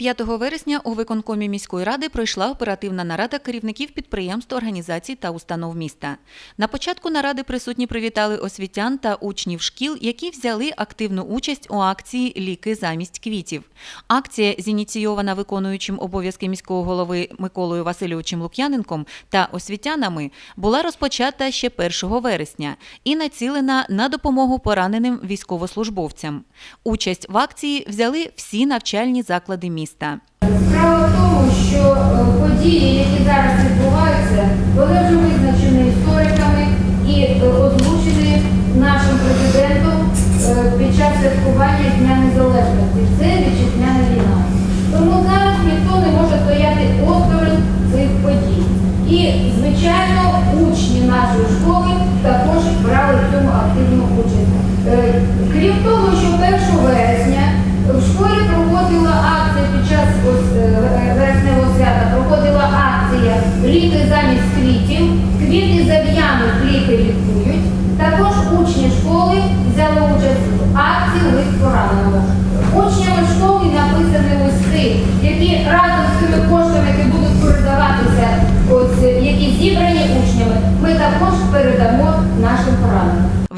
5 вересня у виконкомі міської ради пройшла оперативна нарада керівників підприємств, організацій та установ міста. На початку наради присутні привітали освітян та учнів шкіл, які взяли активну участь у акції Ліки замість квітів. Акція, зініційована виконуючим обов'язки міського голови Миколою Васильовичем Лук'яненком та освітянами, була розпочата ще 1 вересня і націлена на допомогу пораненим військовослужбовцям. Участь в акції взяли всі навчальні заклади міста. Справа в тому, що е, події, які зараз відбуваються, вони вже визначені істориками і е, озвучені нашим президентом е, під час святкування Дня Незалежності. Це вітчизняна війна. Тому зараз ніхто не може стояти осторонь цих подій. І, звичайно, учні нашої школи квітів, зав'яни, зав'януть, кліпи лікують. Також учні школи взяли участь в акції лист пораненого. Учнями школи написані листи, які разом з тими коштами, які будуть передаватися, ось, які зібрані учнями, ми також передамо нашим пораненим.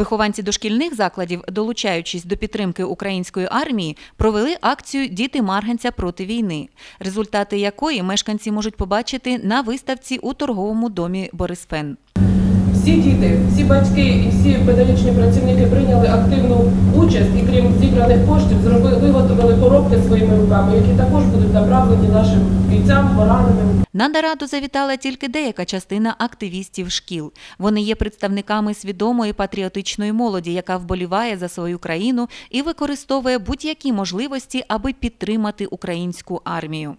Вихованці дошкільних закладів, долучаючись до підтримки української армії, провели акцію Діти Марганця проти війни, результати якої мешканці можуть побачити на виставці у торговому домі Борисфен. Всі діти, всі батьки і всі педагогічні працівники прийняли активну участь і крім зібраних коштів, зробили виготовили коробки своїми руками, які також будуть направлені нашим бійцям, пораненим. На нараду завітала тільки деяка частина активістів шкіл. Вони є представниками свідомої патріотичної молоді, яка вболіває за свою країну і використовує будь-які можливості, аби підтримати українську армію.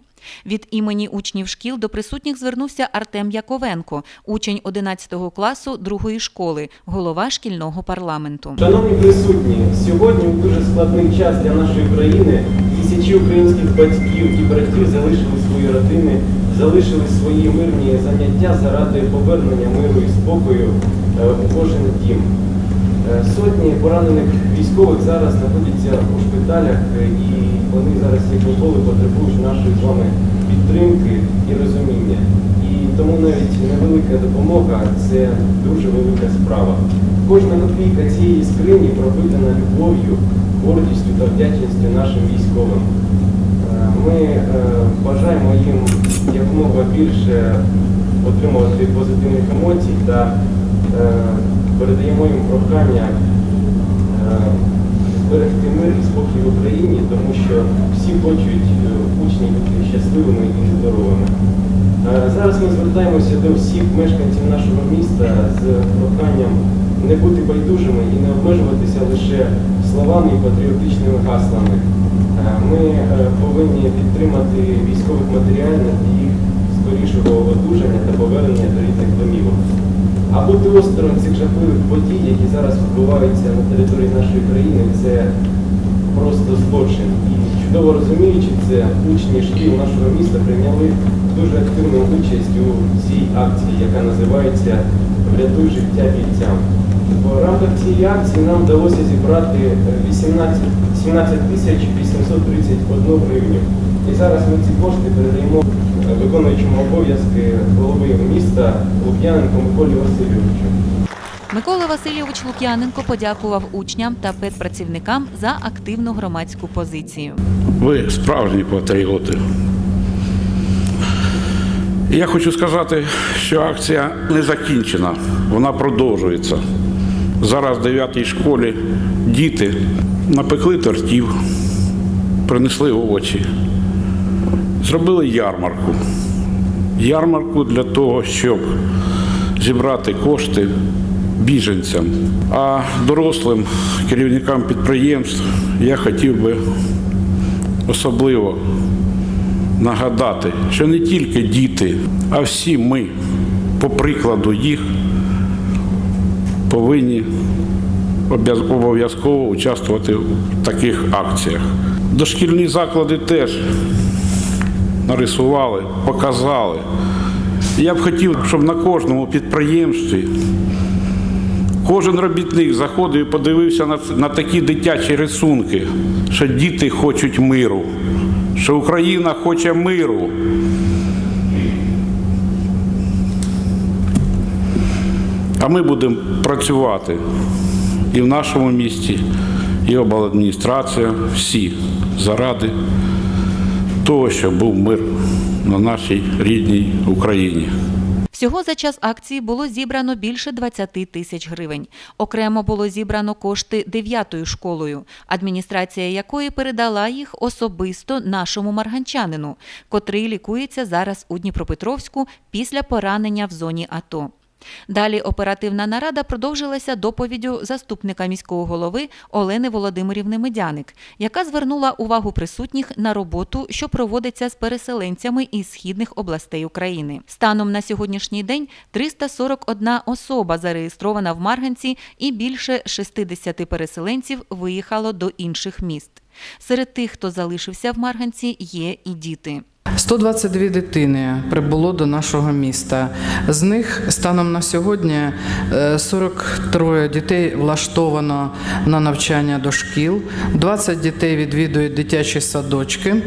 Від імені учнів шкіл до присутніх звернувся Артем Яковенко, учень 11 класу другої школи, голова шкільного парламенту. Шановні присутні, сьогодні дуже складний час для нашої країни тисячі українських батьків і братів залишили свої родини, залишили свої мирні заняття заради повернення миру і спокою е, у кожен дім. Е, Сотні поранених військових зараз знаходяться у шпиталях е, і вони зараз як ніколи потребують нашої з вами підтримки і розуміння. І тому навіть невелика допомога це дуже велика справа. Кожна копійка цієї скрині пропитана любов'ю, гордістю та вдячністю нашим військовим. Е, Ми е, бажаємо їм якомога більше отримувати позитивних емоцій та е, передаємо їм прохання зберегти мир і спокій в Україні, тому що всі хочуть е, учні бути щасливими і здоровими. Е, Зараз ми звертаємося до всіх мешканців нашого міста з проханням не бути байдужими і не обмежуватися лише словами і патріотичними гаслами. Е, Ми повинні підтримати військових матеріально і їх скорішого одужання та повернення до рідних домівок. А бути осторонь цих жахливих подій, які зараз відбуваються на території нашої країни, це просто злочин. І чудово розуміючи це, учні шкіл нашого міста прийняли дуже активну участь у цій акції, яка називається Врятуй життя бійцям. В рамках цієї акції нам вдалося зібрати 18, 17 тисяч 831 гривню. І зараз ми ці кошти передаємо виконуючому обов'язки голови міста Лук'яненко Миколі Васильовичу. Микола Васильович Лук'яненко подякував учням та педпрацівникам за активну громадську позицію. Ви справжні патріоти. Я хочу сказати, що акція не закінчена, вона продовжується. Зараз в 9 школі діти напекли тортів, принесли овочі, зробили ярмарку. Ярмарку для того, щоб зібрати кошти біженцям. А дорослим керівникам підприємств я хотів би особливо нагадати, що не тільки діти, а всі ми, по прикладу їх, повинні обов'язково участвувати в таких акціях. Дошкільні заклади теж нарисували, показали. Я б хотів, щоб на кожному підприємстві Кожен робітник заходив і подивився на, на такі дитячі рисунки, що діти хочуть миру. що Україна хоче миру. А ми будемо працювати і в нашому місті, і обладміністрація, всі заради того, щоб був мир на нашій рідній Україні. Всього за час акції було зібрано більше 20 тисяч гривень. Окремо було зібрано кошти дев'ятою школою, адміністрація якої передала їх особисто нашому марганчанину, котрий лікується зараз у Дніпропетровську після поранення в зоні АТО. Далі оперативна нарада продовжилася доповіддю заступника міського голови Олени Володимирівни Медяник, яка звернула увагу присутніх на роботу, що проводиться з переселенцями із східних областей України. Станом на сьогоднішній день 341 особа зареєстрована в Марганці, і більше 60 переселенців виїхало до інших міст. Серед тих, хто залишився в Марганці, є і діти. 122 дитини прибуло до нашого міста. З них станом на сьогодні е, 43 дітей влаштовано на навчання до шкіл, 20 дітей відвідують дитячі садочки,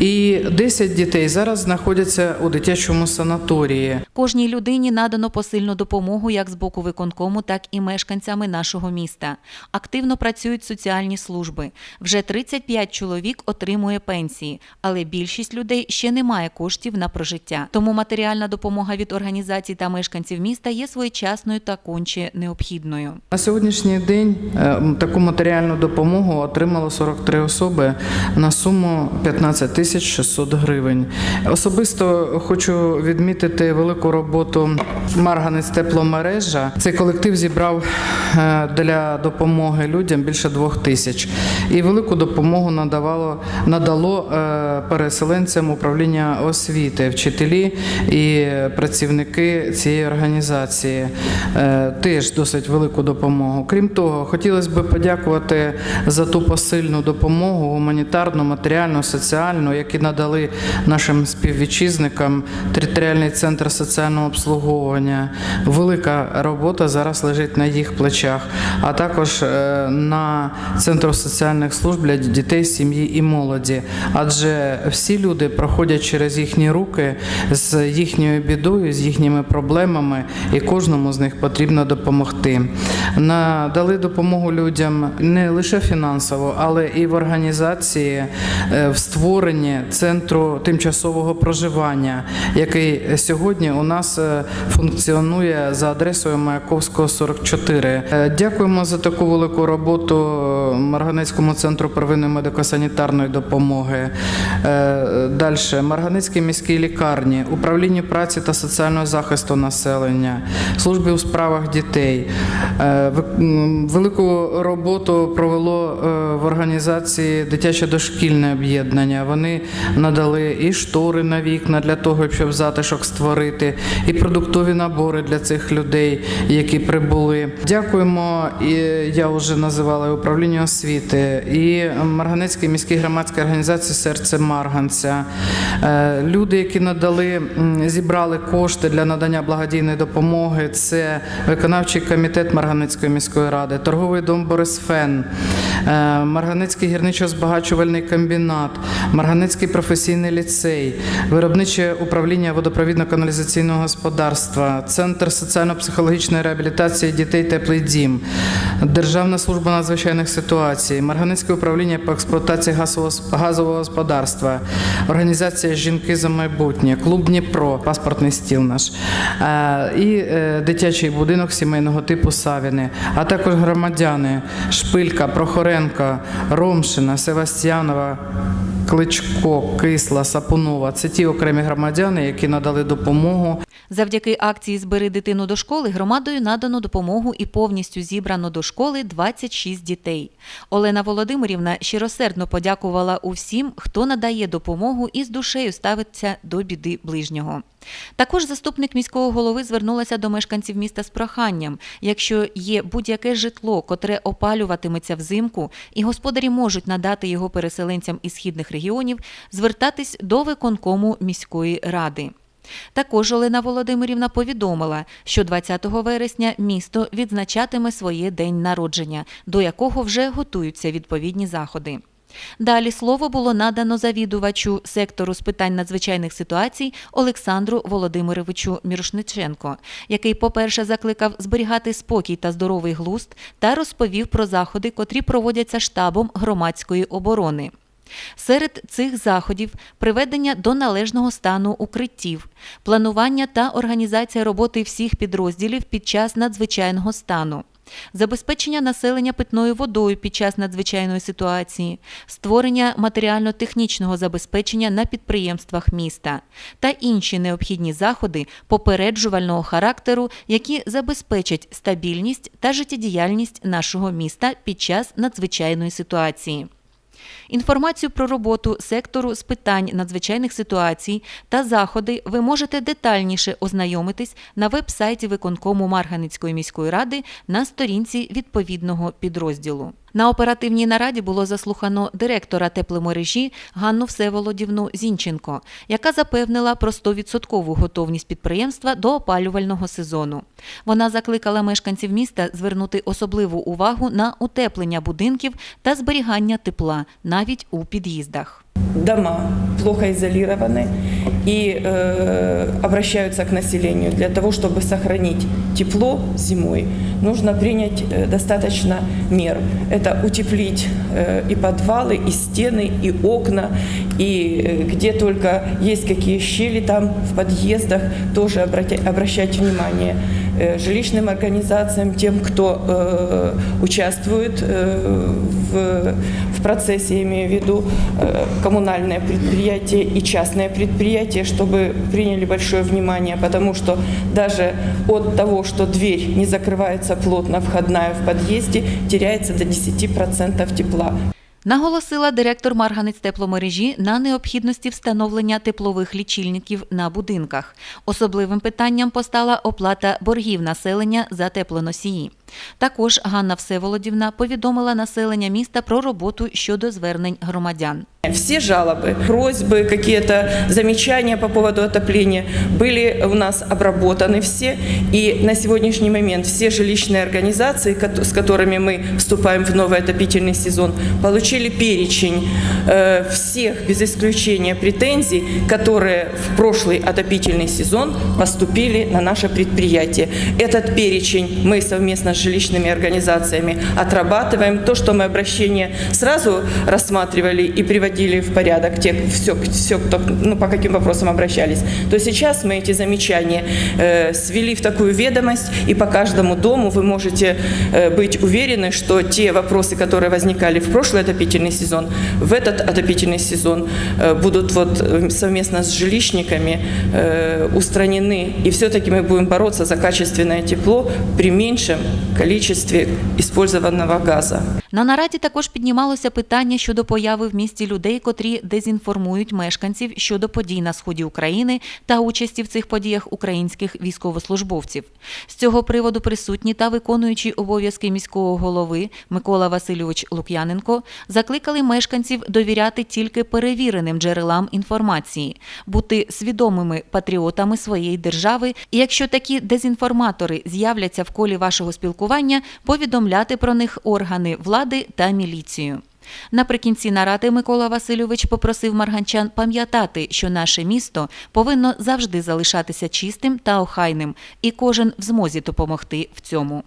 і 10 дітей зараз знаходяться у дитячому санаторії. Кожній людині надано посильну допомогу як з боку виконкому, так і мешканцями нашого міста. Активно працюють соціальні служби. Вже 35 чоловік отримує пенсії, але більшість людей ще не має коштів на прожиття. Тому матеріальна допомога від організацій та мешканців міста є своєчасною та конче необхідною. На сьогоднішній день е, таку матеріальну допомогу отримало 43 особи на суму 15 тисяч 600 гривень. Особисто хочу відмітити велику роботу Марганець тепломережа. Цей колектив зібрав е, для допомоги людям більше двох тисяч. І велику допомогу надавало надало е, переселенцям управління освіти, вчителі і працівники цієї організації. Е, Теж досить велику допомогу. Крім того, хотілося б подякувати за ту посильну допомогу гуманітарну, матеріальну, соціальну, які надали нашим співвітчизникам територіальний центр соціального обслуговування. Велика робота зараз лежить на їх плечах, а також е, на центру соціальних служб для дітей, сім'ї і молоді. Адже всі люди проходять через їхні руки з їхньою бідою, з їхніми проблемами, і кожному з них потрібно допомогти. Надали допомогу людям не лише фінансово, але і в організації, е, в створенні центру тимчасового проживання, який сьогодні у нас е, функціонує за адресою Маяковського 44. Е, Дякуємо за таку велику роботу Марганецькому центру первинної медико-санітарної допомоги. Далі Марганецькій міській лікарні, управлінню праці та соціального захисту населення, службі у справах дітей. Е, Велику роботу провело е, в організації дитяче дошкільне об'єднання. Вони надали і штори на вікна для того, щоб затишок створити, і продуктові набори для цих людей, які прибули. Дякуємо. І я вже називала і управління освіти, і Марганецькій міській громадській організації Серце Марганця. Е, Люди, які надали, зібрали кошти для надання благодійної допомоги. Це виконавчий комітет Марганецької міської ради, торговий дом Борисфен, е, Марганецький гірничо-збагачувальний комбінат, Марганецький професійний ліцей, виробниче управління водопровідно-каналізаційного господарства, Центр соціально-психологічної реабілітації дітей Теплий дім, Державна служба надзвичайних ситуацій, Марганецьке управління по експлуатації газового господарства, організація Жінки за майбутнє, клуб Дніпро, паспортний стіл наш, е, і е, дитячий будинок сімейного типу Савіни, а також громадяни Шпилька, Прохоренка, Ромшина, Севастьянова. Кличко, Кисла, Сапунова це ті окремі громадяни, які надали допомогу Завдяки акції Збери дитину до школи громадою надано допомогу і повністю зібрано до школи 26 дітей. Олена Володимирівна щиросердно подякувала усім, хто надає допомогу і з душею ставиться до біди ближнього. Також заступник міського голови звернулася до мешканців міста з проханням, якщо є будь-яке житло, котре опалюватиметься взимку, і господарі можуть надати його переселенцям із східних регіонів, звертатись до виконкому міської ради. Також Олена Володимирівна повідомила, що 20 вересня місто відзначатиме своє день народження, до якого вже готуються відповідні заходи. Далі слово було надано завідувачу сектору з питань надзвичайних ситуацій Олександру Володимировичу Мірошниченко, який, по-перше, закликав зберігати спокій та здоровий глузд та розповів про заходи, котрі проводяться штабом громадської оборони. Серед цих заходів приведення до належного стану укриттів, планування та організація роботи всіх підрозділів під час надзвичайного стану, забезпечення населення питною водою під час надзвичайної ситуації, створення матеріально-технічного забезпечення на підприємствах міста та інші необхідні заходи попереджувального характеру, які забезпечать стабільність та життєдіяльність нашого міста під час надзвичайної ситуації. Інформацію про роботу сектору з питань надзвичайних ситуацій та заходи ви можете детальніше ознайомитись на веб-сайті виконкому Марганицької міської ради на сторінці відповідного підрозділу. На оперативній нараді було заслухано директора тепломережі Ганну Всеволодівну Зінченко, яка запевнила про 100% готовність підприємства до опалювального сезону. Вона закликала мешканців міста звернути особливу увагу на утеплення будинків та зберігання тепла навіть у під'їздах. Дома плохо изолированы и э, обращаются к населению. Для того, чтобы сохранить тепло зимой, нужно принять э, достаточно мер. Это утеплить э, и подвалы, и стены, и окна, и э, где только есть какие щели там в подъездах, тоже обратя- обращать внимание э, жилищным организациям, тем, кто э, участвует э, в, в процессе, я имею в виду э, коммунальное предприятие и частное предприятие, чтобы приняли большое внимание, потому что даже от того, что дверь не закрывается плотно, входная в подъезде, теряется до 10% тепла. Наголосила директор Марганець тепломережі на необхідності встановлення теплових лічильників на будинках. Особливим питанням постала оплата боргів населення за теплоносії. Також Ганна Всеволодівна повідомила населення міста про роботу щодо звернень громадян. Все жалобы, просьбы, какие-то замечания по поводу отопления были у нас обработаны все. И на сегодняшний момент все жилищные организации, кото- с которыми мы вступаем в новый отопительный сезон, получили перечень э, всех, без исключения, претензий, которые в прошлый отопительный сезон поступили на наше предприятие. Этот перечень мы совместно с жилищными организациями отрабатываем. То, что мы обращения сразу рассматривали и приводили в порядок, те, все, все кто, ну, по каким вопросам обращались, то сейчас мы эти замечания э, свели в такую ведомость, и по каждому дому вы можете э, быть уверены, что те вопросы, которые возникали в прошлый отопительный сезон, в этот отопительный сезон э, будут вот э, совместно с жилищниками э, устранены. И все-таки мы будем бороться за качественное тепло при меньшем количестве использованного газа. На нараді також піднімалося питання щодо появи в місті людей, котрі дезінформують мешканців щодо подій на сході України та участі в цих подіях українських військовослужбовців. З цього приводу присутні та виконуючі обов'язки міського голови Микола Васильович Лук'яненко закликали мешканців довіряти тільки перевіреним джерелам інформації, бути свідомими патріотами своєї держави, і якщо такі дезінформатори з'являться в колі вашого спілкування, повідомляти про них органи влади та міліцію. Наприкінці наради Микола Васильович попросив марганчан пам'ятати, що наше місто повинно завжди залишатися чистим та охайним, і кожен в змозі допомогти в цьому.